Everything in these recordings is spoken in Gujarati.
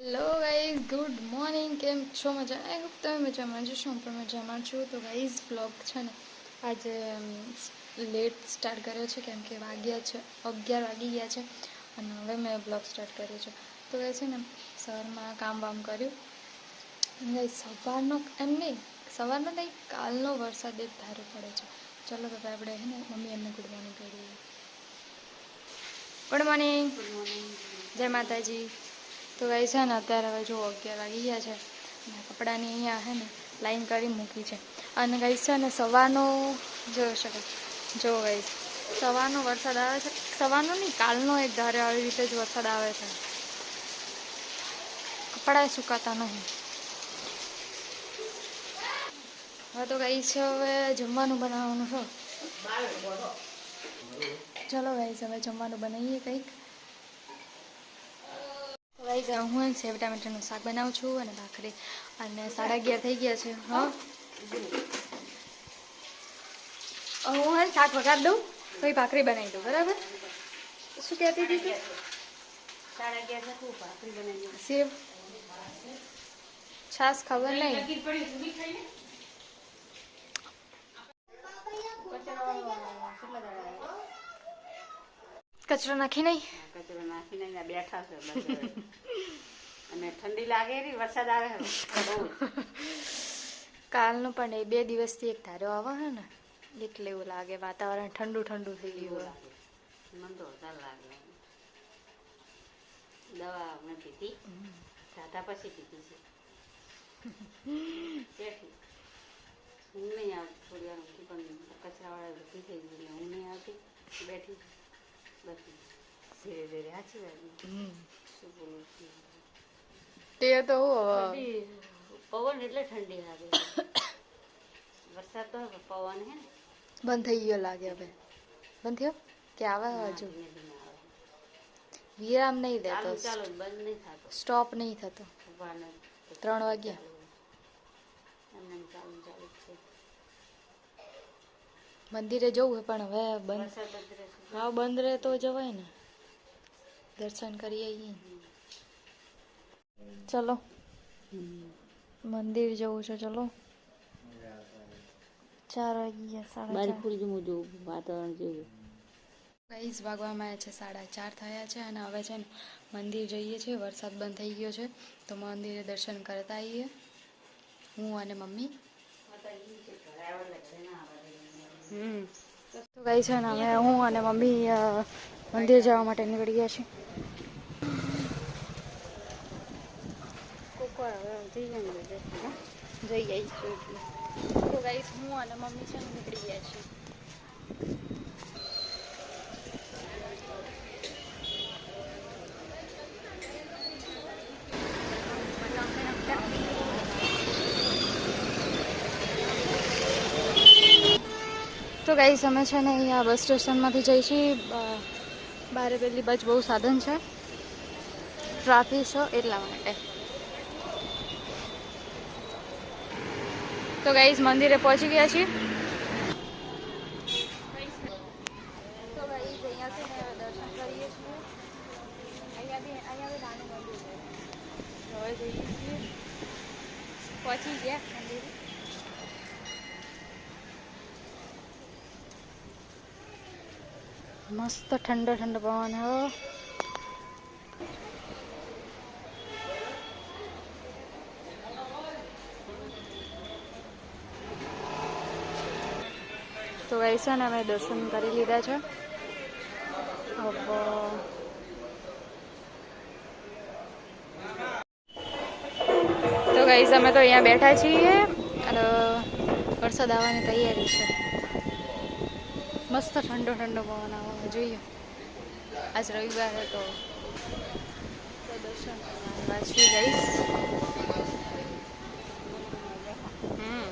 હેલો ગાઈઝ ગુડ મોર્નિંગ કેમ છો મજા એ તમે મજામાં છો. હું પણ મજામાં છું. તો ગાઈઝ બ્લોગ છે ને આજે લેટ સ્ટાર્ટ કર્યો છે. કેમ કે વાગ્યા છે. અગિયાર વાગી ગયા છે. અને હવે મેં બ્લોગ સ્ટાર્ટ કર્યો છે. તો કહે છે ને સવારમાં કામ વામ કર્યું. ગાઈ સવારનો એમ નહીં સવારનો નહીં કાલનો વરસાદ એક ધારો પડે છે. ચલો તો આપણે હે ને મમ્મી એમને ગુડ મોર્નિંગ કરીએ ગુડ મોર્નિંગ જય માતાજી. તો ગાઈ છે ને અત્યારે હવે જો અગિયાર વાગી ગયા છે. કપડાની અહીંયા છે ને લાઈન કરી મૂકી છે. અને ગાઈ છે ને સવારનો જોઈ શકો જો ગાઈ સવારનો વરસાદ આવે છે. સવારનો નહીં, કાલનો એક ધારે આવી રીતે જ વરસાદ આવે છે. કપડાં સુકાતા નહીં. હવે તો ગાઈ છે હવે જમવાનું બનાવવાનું છે ચલો ગાઈ હવે જમવાનું બનાવીએ કંઈક. ગાઈઝ હું સેવ ટામેટાનું શાક બનાવું છું અને ભાખરી અને સાડા અગિયાર થઈ ગયા છે હા. હું હે શાક વગાડ દઉં પછી ભાખરી બનાવી દઉં બરાબર? શું કહેતી હતી સેવ? છાસ ખબર નહીં. કચરો નાખી નહીં? નાખીને અહીંયા બેઠા છે બધા. અને ઠંડી લાગે રી વરસાદ આવે બહુ કાલનું પણ એ બે દિવસથી એક ધારો આવે છે ને એટલે એવું લાગે વાતાવરણ ઠંડુ ઠંડુ થઈ ગયું. મને તો વધારે લાગે. દવા મેં પીધી. ખાધા પછી પીધી છે. હું નહીં આવતી થોડી વાર ઊંઘી પણ કચરાવાળા ઊભી થઈ ગઈ હું નહીં આવતી. બેઠી બસ. ધીરે ધીરે સાચી વાત ને. હમ. શું બોલું છું તે તો હું હવે ઠંડી પવન એટલે ઠંડી લાગે વરસાદ તો હવે પવન હે ને બંધ થઈ ગયો લાગે હવે બંધ થયો કે આવે ના, હજુ ધીમે ધીમે આવે વિરામ નહીં દેતો ચાલુ ચાલુ બંધ નહીં થતો સ્ટોપ નહીં થતો ભગવાન ત્રણ વાગ્યા એમને એમ ચાલુ ચાલુ જ છે મંદિરે જવું હોય પણ હવે બંધ વરસાદ બંધ રહેશે હા બંધ રહે તો જવાય ને દર્શન કરી આવીએ. ચલો. મંદિર જવું છે ચલો. ચાર વાગી ગયા સાડા બારી ખુલી જવું જોવું વાતાવરણ જેવું. ગાઈસ વાગવામાં આવ્યા છે સાડા ચાર થયા છે અને હવે છે ને મંદિર જઈએ છીએ. વરસાદ બંધ થઈ ગયો છે તો મંદિરે દર્શન કરતા આવીએ. હું અને મમ્મી. હમ. તો ગઈ છે ને હવે હું અને મમ્મી મંદિર જવા માટે નીકળી ગયા છીએ. કોકવાર હવે જઈ જાય ને બધે. હા? એટલે તો ગાઈસ હું અને મમ્મી છે ને નીકળી ગયા છીએ તો ગાઈસ અમે છે ને અહીંયા બસ સ્ટેશનમાંથી જઈ છીએ બારે પેલી બસ બહુ સાધન છે ટ્રાફિક છે એટલા માટે તો ગાઈઝ મંદિરે પહોંચી ગયા છીએ તો ગાઈઝ અહીંયા છે ને દર્શન કરીએ છીએ અહીંયા બી અહીંયા બી નાનું મંદિર છે હવે જઈએ છીએ પહોંચી ગયા મંદિરે મસ્ત ઠંડો ઠંડો પવન હો તો ગાઈસ ને અમે દર્શન કરી લીધા છે. તો ગાઈસ, અમે તો અહીંયા બેઠા છીએ અને વરસાદ આવવાની તૈયારી છે. મસ્ત ઠંડો ઠંડો પવન આવવાનો, જોઈએ. આજ રવિવાર તો દર્શન કરવા વાંચવી ગઈશ હમ.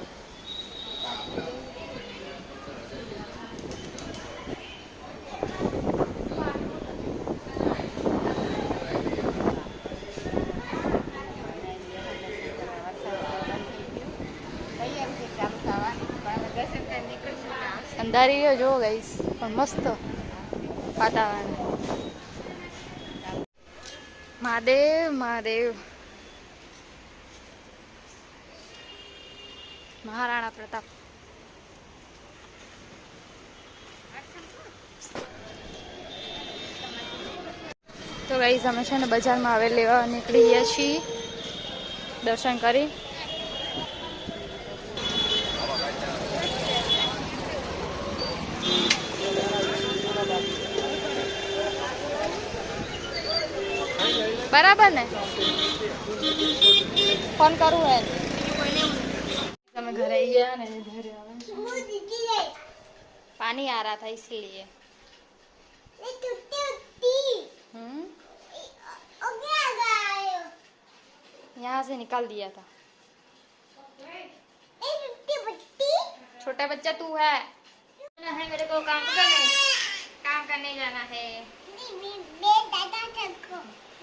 અંધારી રહ્યો જો ગઈશ પણ મસ્ત વાતાવરણ. મહાદેવ મહાદેવ. મહારાણા પ્રતાપ. તો ગઈ અમે છે ને બજારમાં હવે લેવા નીકળી છીએ. દર્શન કરી. બરાબર ને ફોન કરું હે તમે ઘરે आई ગયા ને ઘરે આવે છે। पानी आ रहा था इसलिए हम्म यहाँ से निकाल दिया था छोटा बच्चा तू है जाना है मेरे को काम करने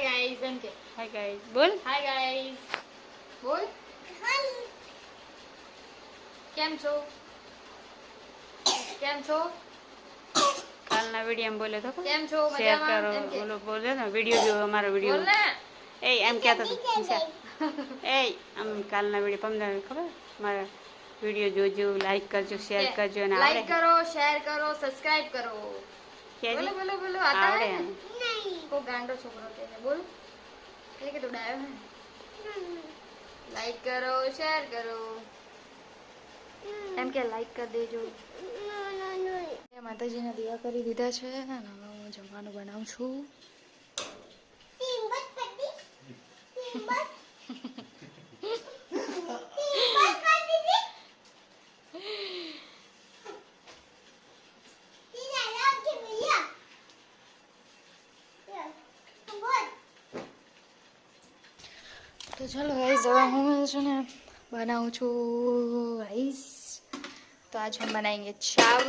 હાય ગાઈઝ એમ કે બોલ હાય ગાઈઝ બોલ. કેમ છો? કેમ છો? કાલના વીડિયો બોલે તો કેમ છો? શેર કરો. બોલો બોલે ને વીડિયો જો અમારો વીડિયો. એ એમ કહેતો હતો એ આમ કાલના વીડિયો તમને ખબર? મારા વીડિયો જોજો લાઈક કરજો શેર કરજો અને લાઈક કરો શેર કરો સબસ્ક્રાઇબ કરો. બોલો બોલો બોલો. આવડે કો ગાંડો છોકરો કે બોલ. એ કે ડાયો હે. લાઈક કરો શેર કરો. એમ કે લાઈક કરી દેજો. માતાજીના દીવા કરી દીધા છે, અને હવે હું જમવાનું બનાવું છું તો ચાલો રાઈસ હવે હું છે ને બનાવું છું રાઈસ તો આજ હું બનાવીએ ચાવલ.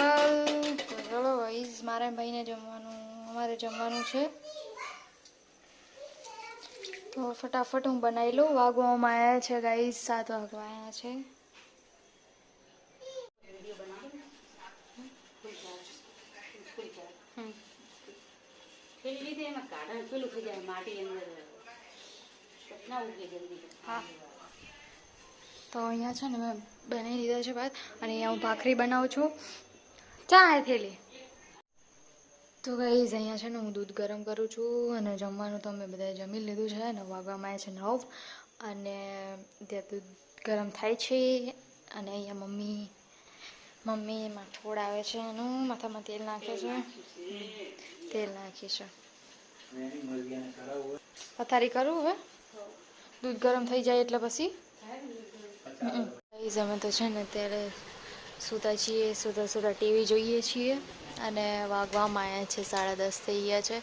તો ચલો રાઈસ મારા ભાઈને જમવાનું અમારે જમવાનું છે. તો ફટાફટ હું બનાવી લઉં. વાગવામાં આવ્યા છે રાઈસ સાત વાગવા આવ્યા છે. પેલી લીધે એમાં કાઢણ પેલું થઈ જાય માટી અંદર. ના ઉગે જલ્દી હા. તો અહીંયા છે ને મેં બનાવી લીધા છે ભાત અને અહીંયા હું ભાખરી બનાવું છું. ચા થેલી. તો ગાઈઝ અહીંયા છે ને હું દૂધ ગરમ કરું છું અને જમવાનું તો અમે બધાએ જમી લીધું છે અને વાગવામાં આવે છે નવ અને ત્યાં દૂધ ગરમ થાય છે અને અહીંયા મમ્મી મમ્મી માથોડ આવે છે એનું માથામાં તેલ નાખે છે. તેલ નાખી છે. પથારી કરું હવે? દૂધ ગરમ થઈ જાય એટલે પછી? અમે તો છે ને અત્યારે સૂતા છીએ, સૂતા સૂતા ટીવી જોઈએ છીએ અને વાગવામાં આવ્યા છે, સાડા દસ થઈ ગયા છે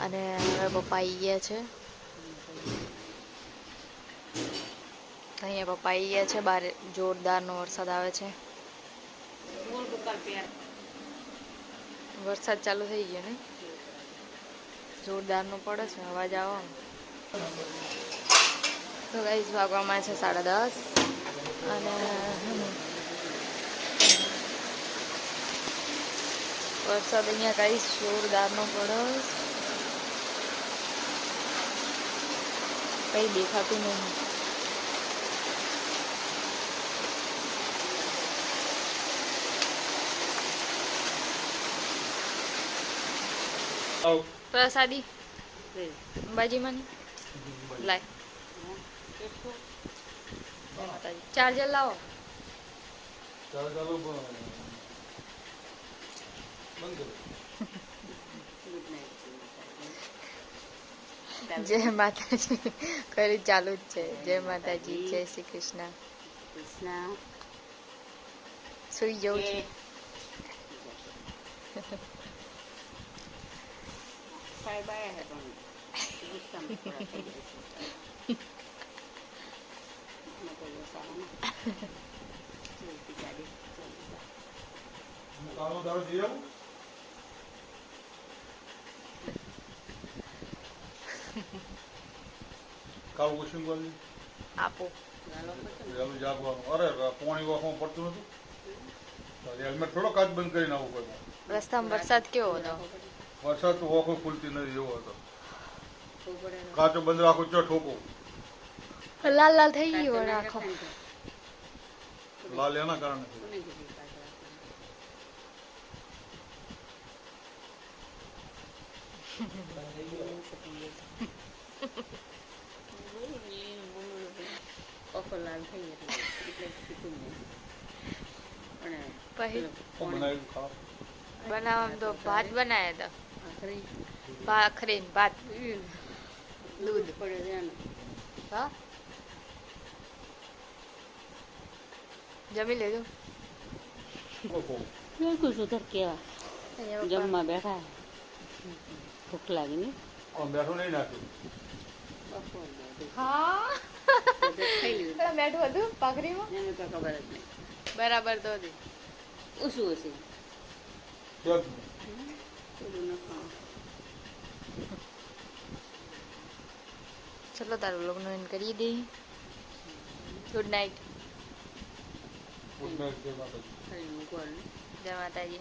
અને હવે પપ્પા આવી ગયા છે. અહીંયા પપ્પા આવી ગયા છે બહાર જોરદારનો વરસાદ આવે છે. વરસાદ ચાલુ થઈ ગયો ને? જોરદારનો પડે છે, અવાજ આવો. તો ગાઈઝ વાગવામાં છે સાડા દસ. અને વરસાદ અહીંયા ગાઈઝ જોરદારનો પડે કઈ દેખાતું નહીં. પ્રસાદી? અંબાજીમાંની લાય. જય માતાજી ચાર્જર લાવો ગુડ નાઇટ જય માતાજી કરી ચાલુ જ છે જય માતાજી જય શ્રી કૃષ્ણ કૃષ્ણ સુઈ જવું છે સાહેબ આયા કાળું આપો. વહેલું જાગવાનું અરે પોણી વાખમાં પડતું નતું હેલ્મેટ થોડો કાચ બંધ કરીને આવું કોઈ રસ્તામાં વરસાદ કેવો હતો વરસાદ તો ઓખો ખુલતી નથી એવો હતો પડે. કાચો બંધ રાખો ચો ઠોકો લાલ લાલ થઈ કાચો ગયો ના રાખો રખાય ને તો. લાલ એના કારણે છે. કોને કીધું કાચો રાખવાનું? ઓખો લાલ થઈ ગયો એટલે શીખું નહીં પણ પછી? શું બનાવ્યું ખાવા બનાવવામાં તો ભાત બનાવ્યા હતા આખરી ભાખરી ને ભાત દૂધ પડે છે ને હા જમી લેજો બિલકુલ સુધર કેવા જમવા બેઠા ભૂખ લાગી ને બેઠું નહીં નાખ્યું હા ખાઈ લીધું પેલા બેઠું હતું ભાખરીમાં ખબર જ નહીં બરાબર તો હતી ઓછું કેમ? ચલો તારું લગ્ન કરી દઈ ગુડ નાઇટ ગુડ નાઇટ જય માતાજી ખાલી મૂકવાનું જય માતાજી